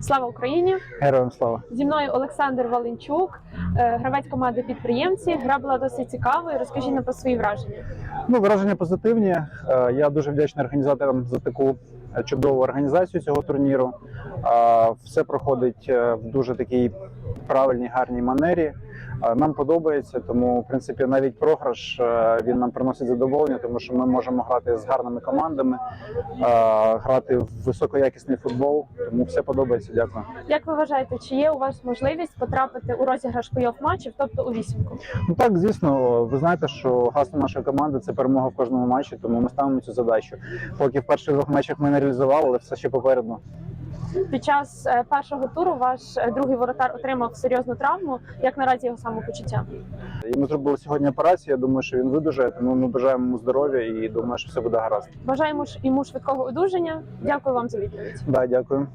Слава Україні! Героям слава! Зі мною Олександр Валенчук, е, гравець команди підприємці. Гра була досить цікавою. Розкажіть нам про свої враження. Ну, враження позитивні. Е, я дуже вдячний організаторам за таку чудову організацію цього турніру. Е, Все проходить е, в дуже такій правильній, гарній манері. Е, Нам подобається, тому в принципі навіть програш е, він нам приносить задоволення, тому що ми можемо грати з гарними командами, е, грати в високоякісний футбол. Тому все подобається. Дякую. Як ви вважаєте, чи є у вас можливість потрапити у розіграш плей-офф матчів, тобто у вісімку? Ну так, звісно, ви знаєте, що гасло нашої команди це перемога в кожному матчі, тому ми ставимо цю задачу. Поки в перших двох матчах ми не реалізували, але все ще попереду. Під час е, першого туру ваш е, другий воротар отримав серйозну травму. Як наразі його самопочуття? Йому зробили сьогодні операцію. Я думаю, що він видужає, тому ми бажаємо йому здоров'я і думаю, що все буде гаразд. Бажаємо йому швидкого одужання. Дякую вам за відповідь. Да, дякую.